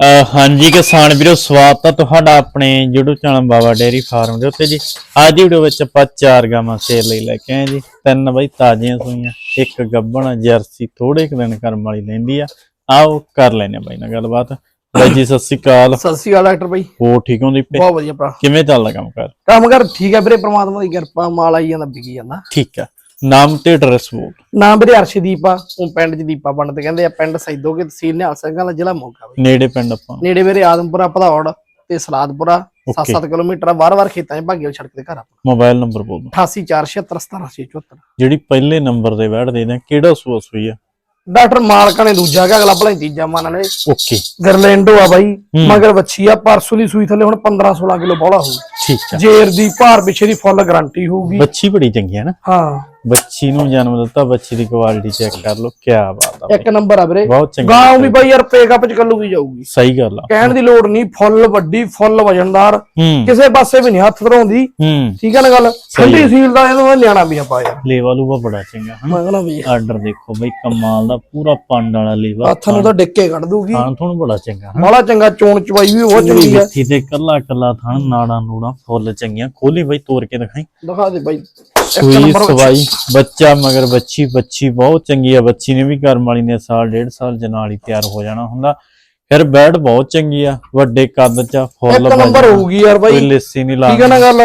ਹਾਂਜੀ ਕਿਸਾਨ ਵੀਰੋ ਸਵਾਗਤ ਹੈ ਤੁਹਾਡਾ ਆਪਣੇ YouTube channel Baba dairy farm ਦੇ ਉੱਤੇ ਜੀ। ਅੱਜ ਦੀ ਵੀਡੀਓ ਵਿੱਚ ਆਪਾਂ ਚਾਰ ਗਾਵਾਂ ਸੇਲ ਲਈ ਲੈ ਕੇ ਆਏ ਜੀ। ਤਿੰਨ ਬਈ ਤਾਜ਼ੀਆਂ ਸੂਈਆਂ ਇੱਕ ਗੱਬਣ ਜਰਸੀ ਥੋੜੇ ਕੁ ਦਿਨ ਕਰਮ ਵਾਲੀ ਲੈਂਦੀ ਆ। ਆਓ ਕਰ ਲੈਨੇ ਬਾਈ ਨਾਲ ਗੱਲਬਾਤ। ਬਾਈ ਜੀ ਸਤਿ ਸ਼੍ਰੀ ਅਕਾਲ। ਸਤਿ ਸ਼੍ਰੀ ਅਕਾਲ ਡਾਕਟਰ ਬਾਈ। ਹੋ ਠੀਕ ਹੋ ਦੀਪੇ ਬਹੁਤ ਵਧੀਆ ਭਰਾ। ਕਿਵੇਂ ਚੱਲਦਾ ਕੰਮ ਕਰ? ਕੰਮ ਕਰ ਠੀਕ ਹੈ ਵੀਰੇ ਪ੍ਰਮਾਤਮਾ ਦੀ ਕਿਰਪਾ ਮਾਲ ਆਈ ਜਾਂਦਾ ਵਿਕੀ ਜਾਂਦਾ। ਠੀਕ ਆ। ਨਾਮ ਤੇ ਐਡਰੈਸ ਬੋਲ। ਨਾਮ ਵੀਰੇ ਅਰਸ਼ਦੀਪ ਆ ਉਹ ਪਿੰਡ ਚ ਦੀਪਾ ਬਣਦੇ ਕਹਿੰਦੇ ਆ ਪਿੰਡ ਸੈਦੋਗੇ ਤਹਿਸੀਲ ਨਿਹਾਲ ਸਿੰਘਾਂ ਦਾ ਜ਼ਿਲ੍ਹਾ ਮੋਗਾ ਬਾਈ। ਨੇੜੇ ਪਿੰਡ ਆਪਾਂ। ਨੇੜੇ ਵੀਰੇ ਆਦਮਪੁਰਾ ਭਦੌੜ ਤੇ ਸਲਾਦਪੁਰਾ Okay. 7-7 ਕਿਲੋਮੀਟਰ ਆ ਵਾਰ-ਵਾਰ ਖੇਤਾਂ 'ਚ ਭਾਗਿਓ ਸੜਕ ਦੇ ਘਰ ਆਪਣਾ ਮੋਬਾਈਲ ਨੰਬਰ ਬੋਲ ਦਿਓ। 8847777674 ਜਿਹੜੀ ਪਹਿਲੇ ਨੰਬਰ ਦੇ ਬੈਠ ਦੇ ਨੇ ਕਿਹੜਾ ਸੂਆ ਸੂਈ ਆ? ਡਾਕਟਰ ਮਾਲਕਾਂ ਨੇ ਦੂਜਾ ਕਿ ਅਗਲਾ ਭਲਾ ਤੀਜਾ ਮੰਨ ਲੈ ਓਕੇ ਗਰਲੈਂਡੋ ਆ ਬਾਈ। ਮਗਰ ਬੱਚੀ ਆ ਪਰਸੋਂ ਦੀ ਸੂਈ ਥੱਲੇ ਹੁਣ 15-16 ਕਿਲੋ ਬੋਲਾ ਹੋਊ। ਠੀਕ ਆ। ਜੇਰ ਦੀ ਭਾਰ ਪਿੱਛੇ ਦੀ ਫੁੱਲ ਗਾਰੰਟੀ ਹੋਊਗੀ। ਬੱਚੀ ਬੜੀ ਚੰਗੀ ਹੈ ਨਾ। ਹਾਂ। ਬੱਚੀ ਨੂੰ ਜਨਮ ਦਿੱਤਾ ਬੱਚੀ ਦੀ ਕੁਆਲਿਟੀ ਚੈੱਕ ਕਰ ਲਓ ਕੀ ਬਾਤ ਆ ਇੱਕ ਨੰਬਰ ਆ ਵੀਰੇ। ਬਹੁਤ ਚੰਗੀ ਗਾਂ ਵੀ ਬਾਈ ਯਾਰ ਪੇ ਕੱਪ ਚ ਕੱਲੂਗੀ ਜਾਊਗੀ। ਸਹੀ ਗੱਲ ਆ। ਕਹਿਣ ਦੀ ਲੋੜ ਨਹੀਂ ਫੁੱਲ ਵੱਡੀ ਫੁੱਲ ਵਜਨਦਾਰ। ਹੂੰ। ਕਿਸੇ ਪਾਸੇ ਵੀ ਨਹੀਂ ਹੱਥ ਧਰਾਉਂਦੀ। ਹੂੰ। ਠੀਕ ਹੈ ਨਾ ਗੱਲ? ਠੰਡੀ ਸੀਲ ਦਾ ਇਹਨੂੰ ਨਿਆਣਾ ਵੀ ਆਪਾਂ ਯਾਰ। ਲੇਵਾ ਲੂਵਾ ਬੜਾ ਚੰਗਾ ਮੈਂ ਕਹਿੰਦਾ ਵੀ ਆਰਡਰ ਦੇਖੋ ਬਈ ਕਮਾਲ ਦਾ ਪੂਰਾ ਪੰਡ ਵਾਲਾ ਲੇਵਾ। ਹੱਥ ਨੂੰ ਤਾਂ ਡਿੱਕੇ ਕੱਢ ਦੂਗੀ ਥਾਣ ਥੁਣ ਬੜਾ ਚੰਗਾ ਬੜਾ ਚੰਗਾ ਚੋਣ ਚਵਾਈ ਵੀ ਬਹੁਤ ਚੰਗੀ ਹੈ ਮਿੱਠੀ ਤੇ ਕੱਲਾ ਕੱਲਾ ਥਾਣ ਨਾੜਾਂ ਨੂੜਾਂ ਫੁੱਲ ਚੰਗੀਆਂ। ਖੋਲੀ ਬਈ ਤੋੜ ਕੇ ਦਿਖਾਈ। ਦਿਖਾ ਦੇ ਬਾਈ। ਸੂਈ। ਸਵਾਈ ਬੱਚਾ ਮਗਰ ਬੱਚੀ ਬੱਚੀ ਬਹੁਤ ਚੰਗੀ ਆ। ਬੱਚੀ ਨੇ ਵੀ ਕਰਮ ਵਾਲੀ ਨੇ ਸਾਲ ਡੇਢ ਸਾਲ ਦੇ ਨਾਲ ਹੀ ਤਿਆਰ ਹੋ ਜਾਣਾ ਹੁੰਦਾ। ਫਿਰ ਬੈਡ ਬਹੁਤ ਚੰਗੀ ਆ। ਵੱਡੇ ਕੱਦ ਚ ਫੁੱਲ ਇੱਕ ਨੰਬਰ ਹੋਊਗੀ ਯਾਰ ਕੋਈ ਬਾਈ ਲਿੱਸੀ ਨਹੀਂ ਲਾ ਠੀਕ ਹੈ ਨਾ ਗੱਲ?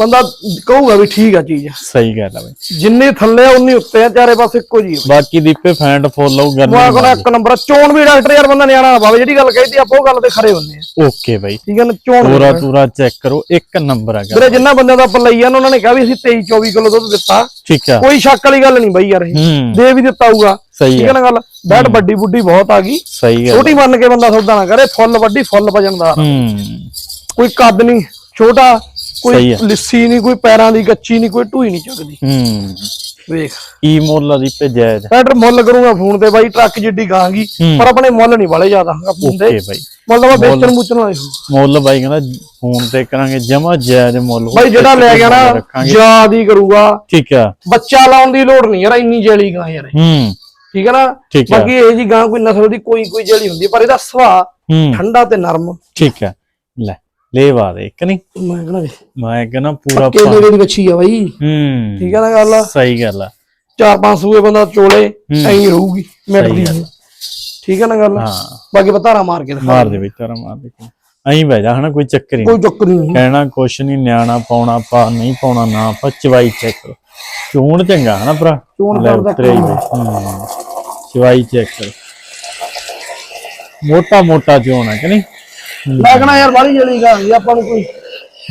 ਬੰਦਾ ਕਹੂਗਾ ਵੀ ਠੀਕ ਆ ਚੀਜ਼। ਸਹੀ ਗੱਲ ਆ ਬਈ। ਜਿੰਨੇ ਥੱਲੇ ਆ ਉਨੀ ਉੱਤੇ ਆ ਚਾਰੇ ਪਾਸੇ ਇੱਕੋ ਜੀ ਬਾਕੀ ਦੀਪੇ ਫੈਂਟ ਫੁੱਲ ਆਉ ਮੈਂ ਕਹਿੰਦਾ ਇੱਕ ਨੰਬਰ ਚੋਣ ਵੀ ਡਾਕਟਰ ਯਾਰ ਬੰਦਾ ਨਿਆਣਾ ਨਾ ਪਾਵੇ ਜਿਹੜੀ ਗੱਲ ਕਹੀਦੀ ਆਪਾਂ ਉਹ ਗੱਲ ਤੇ ਖਰੇ ਹੁੰਦੇ ਆ। ਓਕੇ ਬਈ। ਠੀਕ ਹੈ ਨਾ ਚੋਣ ਪੂਰਾ ਪੂਰਾ ਚੈੱਕ ਕਰੋ ਇੱਕ ਨੰਬਰ ਆ ਗੱਲ। ਵੀਰੇ ਜਿੰਨਾ ਬੰਦਿਆਂ ਦਾ ਆਪਾਂ ਲਈ ਆ ਉਹਨਾਂ ਨੇ ਕਿਹਾ ਵੀ ਅਸੀਂ 23 24 ਕਿਲੋ ਦੁੱਧ ਦਿੱਤਾ। ਠੀਕ ਆ। ਕੋਈ ਸ਼ੱਕ ਵਾਲੀ ਗੱਲ ਨਹੀਂ ਬਾਈ ਯਾਰ ਇਹ। ਹੂੰ। ਦੇ ਵੀ ਦਿੱਤਾ ਹੋਊਗਾ। ਸਹੀ ਠੀਕ ਆ ਹੈ ਨਾ ਗੱਲ? ਬੈਡ ਵੱਡੀ ਬੁੱਢੀ ਬਹੁਤ ਆ ਗਈ। ਸਹੀ ਗੱਲ ਛੋਟੀ ਮੰਨ ਕੇ ਬੰਦਾ ਸੌਦਾ ਨਾ ਕਰੇ ਫੁੱਲ ਵੱਡੀ ਫੁੱਲ ਵਜਨਦਾਰ ਹੂੰ। ਕੋਈ ਕੱਦ ਨਹੀਂ ਛੋਟਾ। ਸਹੀ ਕੋਈ ਆ। ਲਿੱਸੀ ਨਹੀਂ ਕੋਈ ਪੈਰਾਂ ਦੀ ਗੱਚੀ ਨਹੀਂ ਕੋਈ ਢੂਈ ਨਹੀਂ ਚੱਕਦੀ। ਹੂੰ। ਵੇਖ। ਕੀ ਮੁੱਲ ਆ ਦੀਪੇ ਜਾਇਜ਼ ਬੈਟਰ ਮੁੱਲ ਕਰੂੰਗਾ ਫੋਨ ਤੇ ਬਾਈ ਟਰੱਕ ਜਿੱਡੀ ਗਾਂਗੀ ਹੂੰ। ਪਰ ਆਪਣੇ ਮੁੱਲ ਨਹੀਂ ਵਾਲੇ ਜ਼ਿਆਦਾ ਫੋਨ ਤੇ ਓਕੇ ਬਾਈ। ਮੁੱਲ ਤਾਂ ਵੇਚਣ ਮੁੱਚਣ ਵਾਲੇ ਹੋਊ। ਮੁੱਲ ਬਾਈ ਕਹਿੰਦਾ ਫੋਨ ਤੇ ਕਰਾਂਗੇ ਜਮਾ ਜਾਇਜ਼ ਮੁੱਲ। ਬਾਈ ਜਿਹੜਾ ਲੈ ਗਿਆ ਨਾ ਰੱਖਾਂਗੇ। ਯਾਦ ਹੀ ਕਰੂਗਾ। ਠੀਕ ਆ। ਬੱਚਾ ਲਾਉਣ ਦੀ ਲੋੜ ਨਹੀਂ ਯਾਰ ਇੰਨੀ ਜੇਲੀ ਗਾਂ ਯਾਰ ਇਹ। ਹੂੰ। ਠੀਕ ਹੈ ਨਾ? ਠੀਕ ਆ। ਬਾਕੀ ਇਹ ਜੀ ਗਾਂ ਕੋਈ ਨਸਲ ਦੀ ਕੋਈ ਕੋਈ ਜੇਲੀ ਹੁੰਦੀ ਹੈ, ਪਰ ਇਹਦਾ ਸੁਭਾਅ ਹੂੰ। ਠੰਡਾ ਤੇ ਨਰਮ। ਠੀਕ ਆ। ਲੈ। ਲੈਵਾ ਦੇ ਇੱਕ ਨਹੀਂ? ਮੈਂ ਕਹਿੰਦਾ ਵੀ ਮੈਂ ਕਹਿੰਦਾ ਪੂਰਾ ਕੇ ਨੇੜੇ ਦੀ ਬੱਚੀ ਆ ਬਾਈ। ਹੂੰ। ਠੀਕ ਹੈ ਨਾ ਗੱਲ? ਸਹੀ ਗੱਲ ਆ। ਚਾਰ ਪੰਜ ਸੂਏ ਬੰਦਾ ਚੋਲੇ ਐਂ ਰਹੂਗੀ ਮਿੰਟ ਸਹੀ ਦੀ ਠੀਕ ਹੈ ਨਾ ਗੱਲ? ਹਾਂ। ਬਾਕੀ ਬਤਾਰਾ ਮਾਰ ਕੇ ਦਿਖਾ ਮਾਰ ਦੇ ਵਿੱਚ ਤਾਰਾ ਮਾਰ ਦੇ। ਅਹੀਂ ਬਹਿ ਜਾ ਹਨਾ ਕੋਈ ਚੱਕਰ ਨਹੀਂ। ਕੋਈ ਚੱਕਰ ਨਹੀਂ। ਕਹਿਣਾ ਕੁਛ ਨਹੀਂ ਨਿਆਣਾ ਪਾਉਣਾ ਪਾ ਨਹੀਂ ਪਾਉਣਾ ਨਾ ਆਪਾਂ ਚਵਾਈ ਚੈੱਕ ਕਰੋ। ਚੂਣ ਚੰਗਾ ਹਨਾ ਭਰਾ? ਚੋਣ ਕਰਦਾ ਚਵਾਈ ਚੈੱਕ ਕਰੋ। ਮੋਟਾ ਮੋਟਾ ਚੋਣ ਹੈ ਕਿ ਨਹੀਂ? ਮੈਂ ਕਹਣਾ ਯਾਰ ਬਾਲੀ ਜੇਲੀ ਗਾਂ ਜੀ ਆਪਾਂ ਨੂੰ ਕੋਈ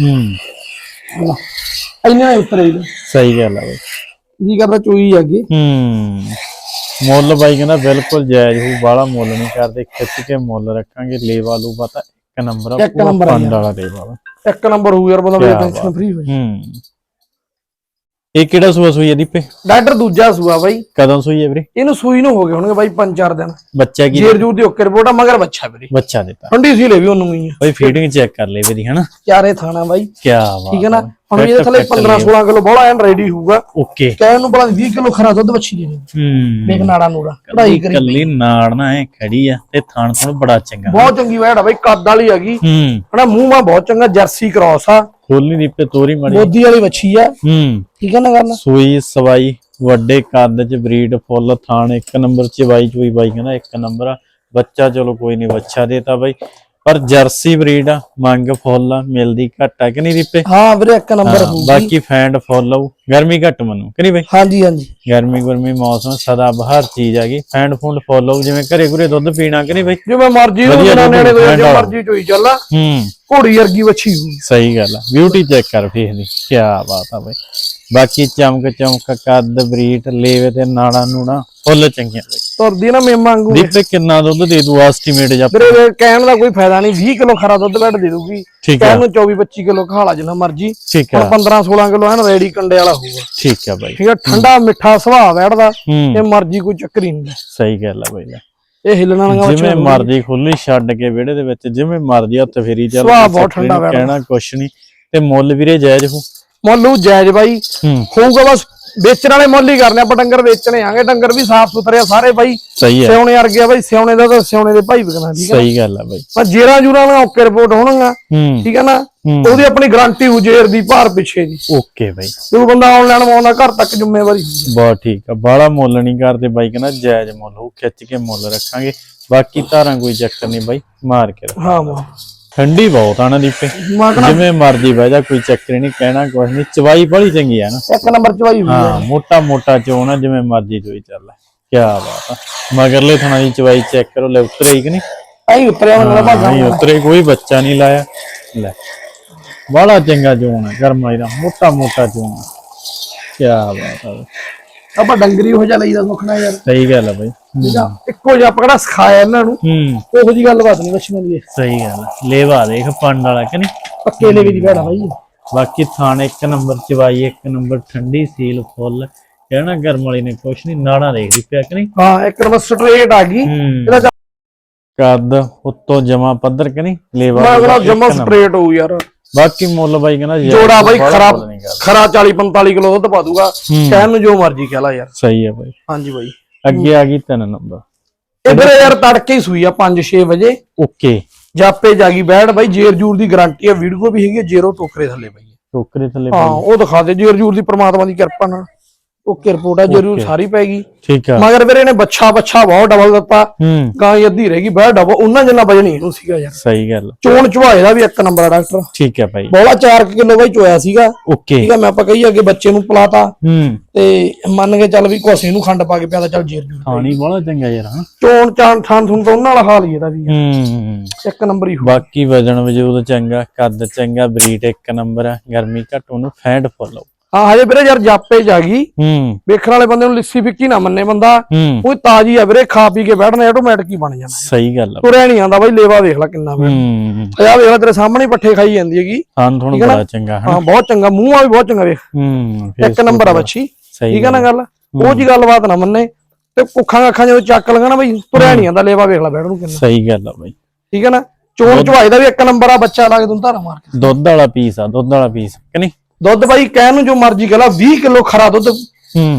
ਹੂੰ। ਇੰਨਾ ਹੀ ਉਤਰੇ ਸਹੀ ਗੱਲ ਆ ਬਈ। ਜੀ ਕਰਦਾ ਚੋਈ ਅੱਗੇ। ਹੂੰ। ਮੁੱਲ ਬਾਈ ਕਹਿੰਦਾ ਬਿਲਕੁਲ ਜਾਇਜ਼ ਹੋ ਬਾਹਲਾ ਮੁੱਲ ਨਹੀਂ ਕਰਦੇ ਖਿੱਚ ਕੇ ਮੁੱਲ ਰੱਖਾਂਗੇ। ਲੇਵਾ ਲੂ ਪਤਾ ਇੱਕ ਨੰਬਰ ਆ ਇੱਕ ਪੂਰਾ ਨੰਬਰ ਆ ਪੰਡ ਵਾਲਾ ਲੇਵਾ ਇੱਕ ਨੰਬਰ ਹੋਊ ਯਾਰ ਬੰਦਾ ਟੈਨਸ਼ਨ ਫ੍ਰੀ ਹੋ ਹੂੰ। ਇਹ ਕਿਹੜਾ ਸੂਆ ਸੂਈ ਹੈ ਦੀਪੇ? ਡਾਕਟਰ ਦੂਜਾ ਸੂਆ ਬਾਈ। ਕਦੋਂ ਸੂਈ ਹੈ ਵੀਰੇ? ਇਹਨੂੰ ਸੂਈ ਨੂੰ ਹੋ ਗਏ ਹੋਣਗੇ ਬਾਈ ਪੰਜ ਚਾਰ ਦਿਨ। ਬੱਚਾ ਕੀ ਜੇਰ ਜੂਰ ਦੀ ਓਕੇ ਰਿਪੋਰਟ ਆ ਮਗਰ ਬੱਚਾ ਵੀਰੇ। ਬੱਚਾ ਦਿੱਤਾ। ਠੰਡੀ ਸੀ ਲੈ ਵੀ ਉਹਨੂੰ ਹੀ ਬਈ ਫੀਡਿੰਗ ਚੈੱਕ ਕਰ ਲੈ ਵੀਦੀ ਹਨਾ? ਚਾਰੇ ਥਾਣਾ ਬਾਈ। ਕੀ ਬਾਤ ਠੀਕ ਹੈ ਨਾ? ਹੁਣ ਇਹਦੇ ਥੱਲੇ 15 16 ਕਿਲੋ ਬੋਲਾ ਐਨ ਰੈਡੀ ਹੋਊਗਾ। ਓਕੇ ਕਹਿਣ ਨੂੰ ਬੜਾ 20 ਕਿਲੋ ਖਰਾ ਦੁੱਧ ਬੱਚੀ ਦੇ ਹੂੰ। ਦੇਖ ਨਾੜਾ ਨੂੜਾ ਕਢਾਈ ਕਰੀ। ਕੱਲੀ ਨਾੜ ਨਾ ਐ ਖੜੀ ਆ ਤੇ ਥਣ ਥਣ ਬੜਾ ਚੰਗਾ। ਬਹੁਤ ਚੰਗੀ ਵੈੜ ਆ ਬਾਈ ਕੱਦ ਵਾਲੀ ਹੈਗੀ। ਹੂੰ। ਹਨਾ ਮੂੰਹ ਮਾ ਬਹੁਤ ਚੰਗਾ ਜਰਸੀ ਕ੍ਰਾਸ ਆ। ਖੋਲਣੀ ਦੀਪੇ ਤੋਰੀ ਮੜੀ। ਮੋਦੀ ਵਾਲੀ ਵੱਛੀ ਆ। ਹੂੰ। ਠੀਕ ਹੈ ਨਾ ਗੱਲ? ਸੂਈ ਸਵਾਈ ਵੱਡੇ ਕੱਦ ਚ ਬਰੀਡ ਫੁੱਲ ਥਾਣ ਇੱਕ ਨੰਬਰ ਚ ਬਾਈ ਚੋਈ ਬਾਈ ਕਹਿੰਦਾ ਇੱਕ ਨੰਬਰ ਆ। ਬੱਚਾ ਚਲੋ ਕੋਈ ਨਹੀਂ ਬੱਚਾ ਦੇਤਾ ਬਾਈ। ਪਰ ਜਰਸੀ ਬਰੀਡ ਆ ਮੰਗ ਫੁੱਲ ਆ ਮਿਲਦੀ ਘੱਟ ਆ ਕਿ ਨਹੀਂ ਦੀਪੇ? ਹਾਂ ਵੀਰੇ ਇੱਕ ਨੰਬਰ ਹਾਂ, ਹੋਊਗੀ। ਬਾਕੀ ਫੈਂਡ ਫੁੱਲ ਆਊ ਗਰਮੀ ਘੱਟ ਮਨੂੰ ਕਿ ਨਹੀਂ ਬਾਈ? ਹਾਂਜੀ ਹਾਂਜੀ। ਗਰਮੀ ਗਰਮੀ ਮੌਸਮ ਸਦਾ ਬਹਾਰ ਚੀਜ਼ ਹੈਗੀ। ਫੈਂਡ ਫੁੰਡ ਫੁੱਲ ਜਿਵੇਂ ਘਰੇ ਘਰੇ ਦੁੱਧ ਪੀਣਾ ਕਿ ਨਹੀਂ ਬਾਈ? ਜਿਵੇਂ ਮਰਜ਼ੀ ਨੂੰ ਜਨਾਨੇ ਨੇ ਕੋਈ ਠੰਡਾ ਜੋ ਵਾਲਾ। ਮਰਜ਼ੀ ਚੋਈ ਚੱਲ ਹੂੰ। ਘੋੜੀ ਵਰਗੀ ਵੱਛੀ ਹੋਊਗੀ ਸਹੀ ਗੱਲ ਆ। ਬਿਊਟੀ ਚੈੱਕ ਕਰ ਫੇਸ ਦੀ ਕੀ ਬਾਤ ਆ ਬਾਈ। ਬਾਕੀ ਚਮਕ ਚਮਕ ਕੱਦ ਬਰੀਟ ਲੇਵੇ ਤੇ ਨਾੜਾ ਨੂੜਾ ਫੁੱਲ ਚੰਗੀਆਂ ਬਾਈ। ਤੁਰਦੀ ਨਾ ਮੇਮ ਵਾਂਗੂ। ਦੀਪੇ ਕਿੰਨਾ ਦੁੱਧ ਦੇ ਦੂ ਐਸਟੀਮੇਟ ਜਾਂ ਇਹ ਕਹਿਣ ਦਾ ਕੋਈ ਫਾਇਦਾ ਨਹੀਂ 20 ਕਿਲੋ ਖਰਾ ਦੁੱਧ ਬੈਡ ਦੇ ਦੂਗੀ। ਠੀਕ ਆ ਕਹਿਣ ਨੂੰ 24 25 ਕਿਲੋ ਖਾਲਾ ਜਿੰਨਾ ਮਰਜ਼ੀ ਠੀਕ ਆ 15 16 ਕਿਲੋ ਐਨ ਰੈਡੀ ਕੰਡੇ ਵਾਲਾ ਹੋਊਗਾ। ਠੀਕ ਆ ਬਾਈ। ਠੀਕ ਹੈ ਠੰਡਾ ਮਿੱਠਾ ਸੁਭਾਅ ਬੈਠਦਾ ਹੂੰ। ਇਹ ਮਰਜ਼ੀ ਕੋਈ ਚੱਕਰ ਹੀ ਨਹੀਂ। ਸਹੀ ਗੱਲ ਆ ਬਾਈ। ਇਹ ਹਿੱਲਣਾ ਨਾ ਜਿਵੇਂ ਮਰਜ਼ੀ ਖੁੱਲੀ ਛੱਡ ਕੇ ਵਿਹੜੇ ਦੇ ਵਿੱਚ ਜਿਵੇਂ ਮਰਜ਼ੀ ਹੱਥ ਫੇਰੀ ਚੱਲ ਸੁਭਾਅ ਬਹੁਤ ਠੰਡਾ ਬੈਠਦਾ। ਕਹਿਣਾ ਕੁਛ ਨਹੀਂ। ਤੇ ਮੁੱਲ ਵੀਰੇ ਜਾਇਜ਼ ਹੋ ਮੁੱਲੂ ਜਾਇਜ਼ ਬਾਈ। ਹੂੰ। ਹੋਊਗਾ ਬਸ ਵੇਚਣ ਵਾਲੇ ਮੁੱਲ ਹੀ ਕਰਨੇ ਆਪਾਂ ਡੰਗਰ ਵੇਚਣੇ ਆਂਗੇ ਡੰਗਰ ਵੀ ਸਾਫ਼ ਸੁਥਰੇ ਆ ਸਾਰੇ ਬਾਈ। ਸਹੀ ਹੈ। ਸਿਉਣੇ ਵਰਗੇ ਆ ਬਾਈ ਸਿਉਣੇ ਦਾ ਤਾਂ ਸਿਉਣੇ ਦੇ ਭਾਈ ਵਿਕਣਾ ਠੀਕ ਹੈ ਸਹੀ ਗੱਲ ਹੈ ਬਾਈ। ਪਰ ਜੇਰਾ ਜੂਰਾ ਨਾਲ ਓਕੇ ਰਿਪੋਰਟ ਹੋਣਗਾ ਠੀਕ ਹੈ ਨਾ। ਉਹਦੀ ਆਪਣੀ ਗਾਰੰਟੀ ਹੋ ਜੇਰ ਦੀ ਭਾਰ ਪਿੱਛੇ ਦੀ। ਓਕੇ ਬਾਈ। ਜਦੋਂ ਬੰਦਾ ਆਨਲਾਈਨ ਮੰਗਾਉਂਦਾ ਘਰ ਤੱਕ ਜ਼ਿੰਮੇਵਾਰੀ ਬਹੁਤ ਠੀਕ ਆ। ਬਾਹਲਾ ਮੁੱਲ ਨਹੀਂ ਕਰਦੇ ਬਾਈ ਕਹਿੰਦਾ ਜਾਇਜ਼ ਮੁੱਲ ਉਹ ਖਿੱਚ ਕੇ ਮੁੱਲ ਰੱਖਾਂਗੇ। ਬਾਕੀ ਧਾਰਾਂ ਕੋਈ ਚੱਕਰ ਨਹੀਂ ਬਾਈ ਮਾਰ ਕੇ ਰੱਖ। ਹੈ। ਹਾਂ ਠੰਡੀ ਬਹੁਤ ਆ ਨਾ ਦੀਪੇ ਜਿਵੇਂ ਮਰਜ਼ੀ ਬਹਿ ਜਾ ਕੋਈ ਚੱਕਰ ਨਹੀਂ ਕਹਿਣਾ ਕੁਛ ਨਹੀਂ। ਚਵਾਈ ਬੜੀ ਚੰਗੀ ਆ ਨਾ। ਇੱਕ ਨੰਬਰ ਚਵਾਈ ਹੋਈ ਹਾਂ ਮੋਟਾ ਮੋਟਾ ਚੋਣ ਆ ਜਿਵੇਂ ਮਰਜ਼ੀ ਚੋਈ ਚੱਲ। ਕੀ ਬਾਤ ਆ। ਮਗਰਲੇ ਥਣਾ ਦੀ ਚਵਾਈ ਚੈੱਕ ਕਰੋ ਲੈ ਉਤਰੇ ਹੀ ਕਿ ਨਹੀਂ? ਐਂ ਉਤਰਿਆ ਮੈਨੂੰ ਲੱਗਾ ਨਹੀਂ ਉਤਰੇ ਕੋਈ ਬੱਚਾ ਨਹੀਂ ਲਾਇਆ। ਲੈ ਬੜਾ ਚੰਗਾ ਚੋਣ ਆ ਕਰਮ ਵਾਲੀ ਦਾ। ਮੋਟਾ ਮੋਟਾ ਚੋਣ ਕੀ ਬਾਤ ਆ। ਆਪਾਂ ਡੰਗਰੀ ਹੋ ਜਾ ਲਈਦਾ ਸੁਖਣਾ ਯਾਰ। ਸਹੀ ਗੱਲ ਆ ਬਾਈ। ਠੀਕ ਆ? ਇੱਕੋ ਜਿਹਾ ਪਕੜਾ ਸਿਖਾਇਆ ਇਹਨਾਂ ਨੂੰ। ਹੂੰ। ਉਹੋ ਜੀ ਗੱਲਬਾਤ ਨਹੀਂ ਵਸ਼ਨਾਂ ਦੀ ਸਹੀ ਗੱਲ ਆ। ਲੇਵਾ ਦੇਖ ਪੰਡ ਵਾਲਾ ਕਿ ਨਹੀਂ? ਪੱਕੇ ਲੈ ਦੀ ਭੈਣਾ ਬਾਈ। ਬਾਕੀ ਥਾਣ ਇੱਕ ਨੰਬਰ ਚਵਾਈ ਇੱਕ ਨੰਬਰ ਠੰਡੀ ਸੀਲ ਫੁੱਲ। ਕਹਿਣਾ ਗਰਮ ਵਾਲੀ ਨੇ ਕੁਛ ਨਹੀਂ ਨਾੜਾ ਦੇਖਦੀ ਪਿਆ ਕਿ ਨਹੀਂ? ਹਾਂ ਇੱਕ ਨੰਬਰ ਸਟ੍ਰੇਟ ਆ ਗਈ। ਹੂੰ। ਇਹਦਾ ਕੱਦ ਉੱਤੋਂ ਜਮਾ ਪੱਧਰ ਕਿ ਨਹੀਂ? ਲੇਵਾ ਮੈਂ ਕਹਿੰਦਾ ਇੱਕ ਜਮਾ ਨੰਬਰ। ਸਟ੍ਰੇਟ ਹੋਊ ਯਾਰ। ਬਾਕੀ ਮੁੱਲ ਬਾਈ ਕਹਿੰਦਾ ਯਾਰ ਜੋੜਾ ਬਾਈ ਬਾਹਲਾ ਖਰਾ ਮੁੱਲ ਨਹੀਂ ਕਰਦਾ। ਖਰਾ 40 45 ਕਿਲੋ ਦੁੱਧ ਪਾ ਦੂਗਾ। ਕਹਿਣ ਨੂੰ ਜੋ ਮਰਜ਼ੀ ਕਹਿ ਲਾ ਯਾਰ। ਸਹੀ ਹੈ ਬਾਈ। ਹਾਂਜੀ ਬਾਈ। ਅੱਗੇ ਆ ਗਈ ਤਿੰਨ ਨੰਬਰ। ਇਧਰ ਯਾਰ ਤੜਕੇ ਹੀ ਸੂਈ ਆ 5-6 ਵਜੇ। ਓਕੇ। ਜਾਪੇ ਜਾਗੀ ਬੈਠ ਬਾਈ ਜੇਰ ਜੂਰ ਦੀ ਗਾਰੰਟੀ ਆ ਵੀਡੀਓ ਵੀ ਹੈਗੀ ਆ, ਜੇਰੋ ਟੋਕਰੇ ਥੱਲੇ ਬਾਈ। ਟੋਕਰੇ ਥੱਲੇ ਹਾਂ। ਉਹ ਦਿਖਾ ਦੇ ਜੇਰ ਜੂਰ ਦੀ ਪ੍ਰਮਾਤਮਾ ਦੀ ਕਿਰਪਾ ਨਾਲ। ਓਕੇ ਰਿਪੋਰਟ ਆ ਜੇਰੂ ਸਾਰੀ ਪੈ ਗਈ ਠੀਕ ਆ। ਮਗਰ ਵੀਰੇ ਨੇ ਬੱਚਾ ਬੱਚਾ ਬਹੁਤ ਡਬਲ ਦਿੱਤਾ। ਹੂੰ। ਗਾਂ ਅੱਧੀ ਰਹਿ ਗਈ ਬਹਿ ਡਬਲ ਉਹਨਾਂ ਜਿੰਨਾ ਵਜਨ ਹੀ ਇਹਨੂੰ ਸੀਗਾ ਯਾਰ। ਸਹੀ ਗੱਲ ਚੋਣ ਚੁਹਾਏ ਦਾ ਵੀ ਇੱਕ ਨੰਬਰ ਆ ਡਾਕਟਰ। ਠੀਕ ਹੈ ਬਾਈ ਬੋਲਾ 4 ਕਿਲੋ ਬਾਈ ਚੋਇਆ ਸੀਗਾ। ਓਕੇ ਠੀਕ ਆ ਮੈਂ ਆਪਾਂ ਕਹੀ ਅੱਗੇ ਬੱਚੇ ਨੂੰ ਪਲਾਤਾ। ਹੂੰ। ਤੇ ਮੰਨ ਕੇ ਚੱਲ ਵੀ ਕੋਸੇ ਨੂੰ ਖੰਡ ਪਾ ਕੇ ਪਿਆਦਾ ਚੱਲ ਜੇਰ ਜੂਰ ਖਾਣੀ ਬੜਾ ਚੰਗਾ ਯਾਰ ਹਾਂ ਚੋਣ ਚਾਣ ਥਾਂ ਥੁਣ ਤੋਂ ਉਹਨਾਂ ਵਾਲਾ ਹਾਲ ਹੀ ਇਹਦਾ ਵੀ ਆ। ਹੂੰ। ਇੱਕ ਨੰਬਰ ਹੀ ਬਾਕੀ ਵਜਨ ਵਜੂਦ ਚੰਗਾ ਕੱਦ ਚੰਗਾ ਬਰੀਡ ਇੱਕ ਨੰਬਰ ਆ। ਗਰਮੀ ਘੱਟ ਉਹਨੂੰ ਫੈਂਟ ਫੁੱਲ ਹਾਂ ਹਜੇ ਵੀਰੇ ਯਾਰ ਜਾਪੇ ਜਾ ਗਈ। ਹੂੰ। ਵੇਖਣ ਵਾਲੇ ਬੰਦੇ ਨੂੰ ਲਿੱਸੀ ਫਿੱਕੀ ਨਾ ਮੰਨੇ ਬੰਦਾ। ਕੋਈ ਤਾਜੀ ਆ ਵੀਰੇ ਖਾ ਪੀ ਕੇ ਬੈਠਣਾ ਆਟੋਮੈਟਿਕ ਹੀ ਬਣ ਜਾਣਾ। ਸਹੀ ਗੱਲ ਆ। ਤੁਰਿਆ ਨਹੀਂ ਆਂਦਾ ਬਾਈ ਲੇਵਾ ਵੇਖ ਲੈ ਕਿੰਨਾ ਵੇ ਹੂੰ। ਆ ਵੇਖ ਲੈ ਤੇਰੇ ਸਾਹਮਣੇ ਪੱਠੇ ਖਾਈ ਜਾਂਦੀ ਹੈਗੀ। ਹਾਂ ਤੁਹਾਨੂੰ ਬੜਾ ਚੰਗਾ ਹਾਂ ਹਾਂ ਬਹੁਤ ਚੰਗਾ ਮੂੰਹ ਆ ਵੀ ਬਹੁਤ ਚੰਗਾ ਵੇਖ। ਹੂੰ ਇੱਕ ਨੰਬਰ ਆ ਬੱਚੀ। ਠੀਕ ਆ ਨਾ ਗੱਲ ਉਹ ਜੀ ਗੱਲਬਾਤ ਨਾ ਮੰਨੇ। ਤੇ ਕੁੱਖਾਂ ਅੱਖਾਂ ਜਦੋਂ ਚੱਕ ਲਗਾ ਨਾ ਬਈ ਤੁਰਿਆ ਨਹੀਂ ਆਂਦਾ ਲੇਵਾ ਵੇਖ ਲੈ ਬੈਠ ਨੂੰ ਕਿੰਨਾ। ਸਹੀ ਗੱਲ ਆ ਬਾਈ। ਠੀਕ ਹੈ ਨਾ? ਚੋਣ ਚਵਾਈ ਦਾ ਵੀ ਇੱਕ ਨੰਬਰ ਆ ਬੱਚਾ ਲਾ ਕੇ ਤੂੰ ਧਾਰਾ ਮਾਰ ਕੇ। ਦੁੱਧ ਵਾਲਾ ਪੀਸ ਆ ਦੁੱਧ ਵਾਲਾ ਪੀਸ ਕਿ ਨਹੀਂ? ਦੁੱਧ ਬਾਈ ਕਹਿਣ ਨੂੰ ਜੋ ਮਰਜ਼ੀ ਕਹ ਲਾ 20 ਕਿਲੋ ਖਰਾ ਦੁੱਧ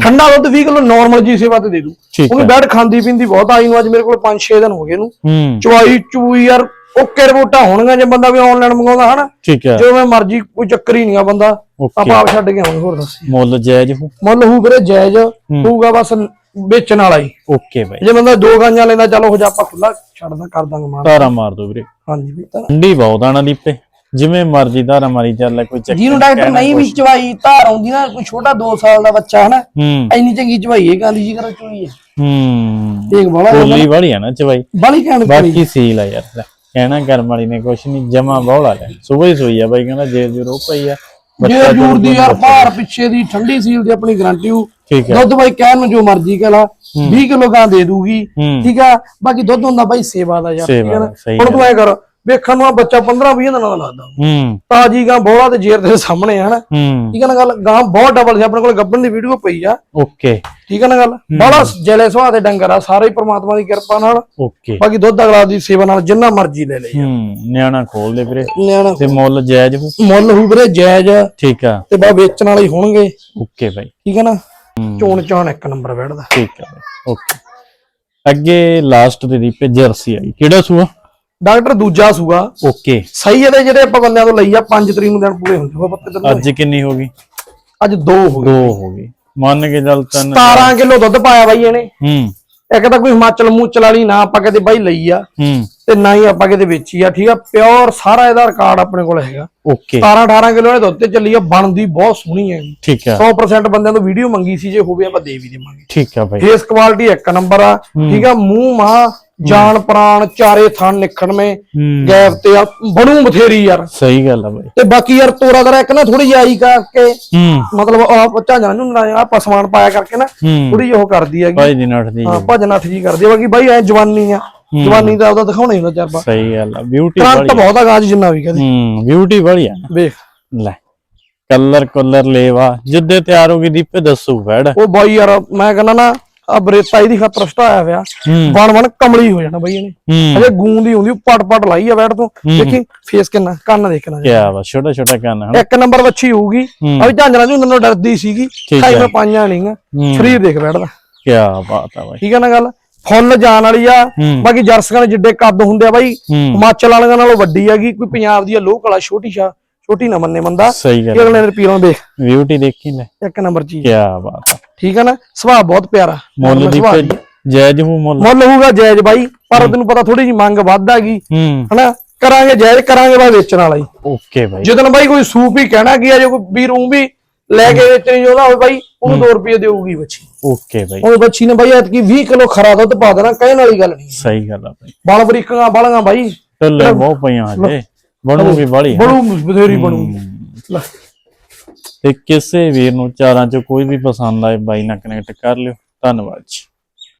ਠੰਡਾ ਦੁੱਧ 20 ਕਿਲੋ ਨਾਰਮਲ ਜੀ ਸੇਵਾ ਤੇ ਦੇ ਦੂ। ਉਹਨੂੰ ਬੈਠ ਖਾਂਦੀ ਪੀਂਦੀ ਬਹੁਤ ਆਈ ਨੂੰ ਅੱਜ ਮੇਰੇ ਕੋਲ 5-6 ਦਿਨ ਹੋ ਗਏ ਨੂੰ ਹੂੰ। ਚਵਾਈ ਚੂਈ ਯਾਰ ਓਕੇ ਰਿਪੋਰਟਾਂ ਹੋਣਗੀਆਂ ਜੇ ਬੰਦਾ ਵੀ ਆਨਲਾਈਨ ਮੰਗਾਉਂਦਾ ਹਨਾ? ਠੀਕ ਹੈ। ਜੋ ਮੈਂ ਮਰਜ਼ੀ ਕੋਈ ਚੱਕਰ ਹੀ ਨਹੀਂਗਾ ਬੰਦਾ। ਓਕੇ। ਆਪਾਂ ਆਪ ਛੱਡ ਕੇ ਹੋਰ ਦੱਸ। ਮੁੱਲ ਜਾਇਜ਼ ਹੋ? ਮੁੱਲ ਹੂ ਵੀਰੇ ਜਾਇਜ਼ ਹੋਊਗਾ ਬਸ ਵੇਚਣ ਵਾਲਾ ਹੀ। ਓਕੇ ਬਾਈ। ਜੇ ਬੰਦਾ ਦੋ ਗਾਂਆਂ ਲੈਂਦਾ ਚਲੋ ਹੋ ਜਾ ਆਪਾਂ ਖੁੱਲਾ ਛੱਡਦਾ ਕਰ ਦਾਂਗੇ ਮਾਰ। ਧਾਰਾ ਮਾਰ ਦੋ ਵੀਰੇ। ਹਾਂਜੀ ਵੀ ਤਾਂ ਠੰਡੀ ਬਹੁਤ ਆਣਾ ਦੀਪੇ ਜਿਵੇਂ ਮਰਜ਼ੀ ਧਾਰਾ ਮਾਰੀ ਚੱਲ ਕੋਈ ਚੱਕਰ ਜਿਹਨੂੰ ਡਾਕਟਰ ਨਹੀਂ ਵੀ ਚਵਾਈ ਧਾਰ ਆਉਂਦੀ ਨਾ ਕੋਈ ਛੋਟਾ 2 ਸਾਲ ਦਾ ਬੱਚਾ ਹਨਾ ਹੂੰ। ਇੰਨੀ ਚੰਗੀ ਚਵਾਈ ਇਹ ਗਾਂਧੀ ਜੀ ਕਰ ਚੋਈ ਹੈ। ਹੂੰ। ਦੇਖ ਬੜਾ ਬੋਲੀ ਵਾਲੀ ਆ ਨਾ ਚਵਾਈ। ਬੜੀ ਕਹਿਣ ਬਾਕੀ ਸੀਲ ਆ ਯਾਰ ਕਹਿਣਾ ਕਰਮ ਵਾਲੀ ਨੇ ਕੁਛ ਨਹੀਂ ਜਮਾ ਬੌਲਾ ਲੈ। ਸੁਬਹ ਹੀ ਸੋਈ ਆ ਬਾਈ ਕਹਿੰਦਾ ਜੇ ਜੇ ਰੋ ਪਈ ਆ। ਜੇ ਜੂਰ ਦੀ ਯਾਰ ਬਾਹਰ ਪਿੱਛੇ ਦੀ ਠੰਡੀ ਸੀਲ ਦੀ ਆਪਣੀ ਗਾਰੰਟੀ ਹੋ ਠੀਕ ਹੈ ਦੁੱਧ ਬਾਈ ਕਹਿਣ ਨੂੰ ਜੋ ਮਰਜ਼ੀ ਕਹ ਲਾ 20 ਕਿਲੋ ਗਾਂ ਦੇ ਦੂਗੀ। ਹੂੰ। ਠੀਕ ਆ ਬਾਕੀ ਦੁੱਧ ਹੁੰਦਾ ਬਾਈ ਸੇਵਾ ਦਾ ਯਾਰ ਠੀਕ ਆ ਹੁਣ ਤੂੰ ਐ ਕਰ ਵੇਖਣ ਨੂੰ ਆ ਬੱਚਾ 15 20 ਦਿਨਾਂ ਦਾ ਲੱਗਦਾ। ਹੂੰ। ਤਾਜੀ ਗਾਂ ਬੋਲਾ ਤੇ ਜੇਰ ਦੇ ਸਾਹਮਣੇ ਹੂੰ। ਠੀਕ ਆ ਨਾ ਗੱਲ? ਗਾਂ ਬਹੁਤ ਡਬਲ ਸੀ ਆਪਣੇ ਕੋਲ ਗੱਬਣ ਦੀ ਵੀਡੀਓ ਪਈ ਆ। ਓਕੇ। ਠੀਕ ਆ ਨਾ ਗੱਲ? ਬੜਾ ਜਲੇ ਸੁਭਾਅ ਦੇ ਡੰਗਰ ਆ ਸਾਰੇ ਹੀ ਪ੍ਰਮਾਤਮਾ ਦੀ ਕਿਰਪਾ ਨਾਲ। ਓਕੇ। ਬਾਕੀ ਦੁੱਧ ਅਗਲਾ ਦੀ ਸੇਵਾ ਨਾਲ ਜਿੰਨਾ ਮਰਜ਼ੀ ਲੈ ਲੈ ਹੂੰ ਨਿਆਣਾ ਖੋਲ ਦੇ ਵੀਰੇ। ਨਿਆਣਾ ਤੇ ਮੁੱਲ ਜਾਇਜ਼ ਹੋ ਮੁੱਲ ਹੂ ਵੀਰੇ ਜਾਇਜ਼। ਠੀਕ ਆ। ਤੇ ਬਾ ਵੇਚਣ ਵਾਲੇ ਹੀ ਹੋਣਗੇ। ਓਕੇ ਬਾਈ। ਠੀਕ ਹੈ ਨਾ? ਹੂੰ। ਚੋਣ ਚਾਣ ਇੱਕ ਨੰਬਰ ਬੈਠਦਾ। ਠੀਕ ਆ ਓਕੇ। ਅੱਗੇ ਲਾਸਟ ਦੇ ਦੀਪੇ ਜਰਸੀ ਆਈ। ਕਿਹੜਾ ਸੂਆ? ਡਾਕਟਰ ਦੂਜਾ ਸੂਗਾ ਓਕੇ। ਸਹੀ ਇਹਦੇ ਜਿਹੜੇ ਆਪਾਂ ਬੰਦਿਆਂ ਤੋਂ ਲਈ ਆ 5 ਤਰੀਕ ਨੂੰ ਦਿਨ ਪੂਰੇ ਹੋ ਪੱਤੇ ਦਿਨ ਅੱਜ ਕਿੰਨੀ ਹੋ ਗਈ? ਅੱਜ 2 ਹੋ ਗਏ। ਦੋ ਹੋ ਗਈ ਮੰਨ ਕੇ ਚੱਲ ਤਿੰਨ 17 ਕਿਲੋ ਦੁੱਧ ਪਾਇਆ ਬਾਈ ਇਹਨੇ। ਹੂੰ। ਇੱਕ ਤਾਂ ਕੋਈ ਹਿਮਾਚਲ ਮੂਚਲ ਵਾਲੀ ਨਾ ਆਪਾਂ ਕਿਤੇ ਬਾਈ ਲਈ ਆ। ਹੂੰ। ਤੇ ਨਾ ਹੀ ਆਪਾਂ ਕਿਤੇ ਵੇਚੀ ਆ ਠੀਕ ਆ? ਪਿਓਰ ਸਾਰਾ ਇਹਦਾ ਰਿਕਾਰਡ ਆਪਣੇ ਕੋਲ ਹੈਗਾ। ਓਕੇ। 17 18 ਕਿਲੋ ਇਹਨੇ ਦੁੱਧ ਤੇ ਚੱਲੀ ਆ ਬਣਦੀ ਬਹੁਤ ਸੋਹਣੀ ਹੈ ਠੀਕ ਆ। 100% ਬੰਦਿਆਂ ਤੋਂ ਵੀਡੀਓ ਮੰਗੀ ਸੀ ਜੇ ਹੋਵੇ ਆਪਾਂ ਦੇ ਵੀ ਦੇਵਾਂਗੇ। ਠੀਕ ਆ ਬਾਈ। ਫੇਸ ਕੁਆਲਿਟੀ ਇੱਕ ਨੰਬਰ ਆ ਠੀਕ ਆ? ਮੂੰਹ ਮਾਂ ਜਾਨ ਪ੍ਰਾਣ ਚਾਰੇ ਥਣ ਨਿਖੜਵੇਂ ਹੂੰ। ਗੈਪ ਤੇ ਆ, ਬਣੂ ਬਥੇਰੀ ਯਾਰ। ਸਹੀ ਗੱਲ ਆ ਬਾਈ। ਤੇ ਬਾਕੀ ਯਾਰ ਤੋਰਾ ਦਰਾ ਇੱਕ ਨਾ ਥੋੜੀ ਜਿਹੀ ਆਈ ਕਰਕੇ ਹੂੰ। ਮਤਲਬ ਆ ਬੱਚਾ ਜਾਨ ਨੂੰ ਆਪਾਂ ਸਮਾਨ ਪਾਇਆ ਕਰਕੇ ਨਾ ਹੂੰ। ਥੋੜੀ ਉਹ ਕਰਦੀ ਹੈਗੀ। ਭਾਈ ਦੀ ਨੱਠ ਦੀ। ਹਾਂ ਭਜਨ ਅੱਠ ਜੀ ਕਰਦੀ ਆ। ਬਾਕੀ ਬਾਈ ਐ ਜਵਾਨੀ ਆ। ਜਵਾਨੀ ਦਾ ਉਹਦਾ ਦਿਖਾਉਣਾ ਹੀ ਹੁੰਦਾ ਚਾਰਬਾ ਸਹੀ ਗੱਲ ਆ ਬਿਊਟੀ ਕਰੰਟ ਵਾਲੀ ਬਹੁਤ ਆ ਗਾਜ ਜਿੰਨਾ ਵੀ ਕਹਦੇ। ਹੂੰ ਬਿਊਟੀ ਵਾਲੀ ਆ। ਨਾ। ਵੇਖ। ਲੈ ਕਲਰ ਕਲਰ ਲੇਵਾ ਜਿੱਦੇ ਤਿਆਰ ਹੋ ਗਈ ਦੀਪੇ ਦੱਸੂ ਫੜ। ਉਹ ਬਾਈ ਯਾਰ ਮੈਂ ਕਹਿੰਦਾ ਨਾ ਆ ਬਰੇਤਾ ਇਹਦੀ ਖਾਤਰ ਸਟਾਇਆ ਹੋਇਆ ਹੂੰ। ਬਣ ਬਣ ਕਮਲੀ ਹੋ ਜਾਣਾ ਬਈ ਇਹਨੇ। ਹੂੰ। ਅਜੇ ਗੂੰਦੀ ਹੁੰਦੀ ਪਟ ਪਟ ਲਾਈ ਆ ਬੈਠ ਤੋਂ। ਦੇਖੀ ਫੇਸ ਕਿੰਨਾ ਕੰਨ ਦੇਖਣਾ ਕੀ ਵਾ ਛੋਟਾ ਛੋਟਾ ਕੰਨ ਇੱਕ ਨੰਬਰ ਵੱਛੀ ਹੋਊਗੀ। ਹੂੰ। ਅਭੀ ਝਾਂਜਰਾਂ ਨੂੰ ਨੰਨੋਂ ਡਰਦੀ ਸੀਗੀ। ਖਾਈ ਹੈ। ਮੈਂ ਪਾਈਆਂ ਨਹੀਂਗਾ ਹੂੰ। ਸਰੀਰ ਦੇਖ ਬੈਠਦਾ ਕੀ ਬਾਤ ਆ ਬਾਈ। ਠੀਕ ਹੈ ਨਾ ਗੱਲ? ਫੁੱਲ ਜਾਣ ਵਾਲੀ ਆ। ਹੂੰ। ਬਾਕੀ ਜਰਸੀਆਂ ਦੇ ਜਿੱਡੇ ਕੱਦ ਹੁੰਦੇ ਆ ਬਾਈ। ਹੂੰ। ਹਿਮਾਚਲ ਵਾਲਿਆਂ ਨਾਲੋਂ ਵੱਡੀ ਹੈਗੀ। ਕੋਈ ਪੰਜਾਬ ਦੀ ਆ ਲੋਕ ਵਾਲਾ ਛੋਟੀ ਸ਼ਾ ਛੋਟੀ ਨਾ ਮੰਨੇ ਬੰਦਾ। ਸਹੀ ਇਹ ਗੱਲ ਅਗਲੇ ਦੇ ਪੀਰੋਂ ਦੇਖ। ਬਿਊਟੀ ਦੇਖੀ ਲੈ। ਇੱਕ ਨੰਬਰ ਚੀਜ਼। ਕੀ ਬਾਤ ਆ। ਠੀਕ ਹੈ ਨਾ? ਸੁਭਾਅ ਬਹੁਤ ਪਿਆਰਾ। ਮੁੱਲ ਦੀ ਸੁਭਾਅ ਜਾਇਜ਼ ਹੋ ਮੁੱਲ। ਮੁੱਲ ਹੋਊਗਾ ਜਾਇਜ਼ ਬਾਈ ਪਰ ਤੈਨੂੰ ਪਤਾ ਥੋੜੀ ਜੀ ਮੰਗ ਵੱਧ ਹੈਗੀ ਹੂੰ। ਹਨਾ? ਕਰਾਂਗੇ ਜਾਇਜ਼ ਕਰਾਂਗੇ ਬਾਈ ਵੇਚਣ ਵਾਲਾ ਹੀ। ਓਕੇ ਬਾਈ। ਜਦੋਂ ਬਾਈ ਕੋਈ ਸੂਪ ਹੀ ਕਹਿਣਾ ਕੀ ਆ ਜੇ ਕੋਈ ਵੀਰ ਊਂ ਵੀ ਲੈ ਕੇ ਵੇਚਣੀ ਚਾਹੁੰਦਾ ਹੋਵੇ ਬਾਈ ਉਹਨੂੰ 2 ਰੁਪਏ ਦੇਊਗੀ ਬੱਚੀ। ਓਕੇ ਬਾਈ। ਉਹ ਬੱਚੀ ਨੇ ਬਾਈ ਐਤਕੀ 20 ਕਿਲੋ ਖਰਾ ਦੁੱਧ ਪਾ ਦੇਣਾ ਕਹਿਣ ਵਾਲੀ ਗੱਲ ਨਹੀਂ। ਸਹੀ ਗੱਲ ਆ ਬਾਈ। ਬਲ ਬਰੀਕਾਂ ਬਾਲੀਆਂ ਬਾਈ। ਟੱਲੇ ਬਹੁਤ ਪਈਆਂ ਹਜੇ। ਬਣੂਗੀ ਬੜੀ ਬੜੂ ਬਥੇਰੀ ਬਣੂ ਲੈ। ਤੇ ਕਿਸੇ ਵੀਰ ਨੂੰ ਚਾਰਾਂ ਚੋਂ ਕੋਈ ਵੀ ਪਸੰਦ ਆਏ ਬਾਈ ਨਾਲ ਕਨੈਕਟ ਕਰ ਲਿਓ। ਧੰਨਵਾਦ ਜੀ।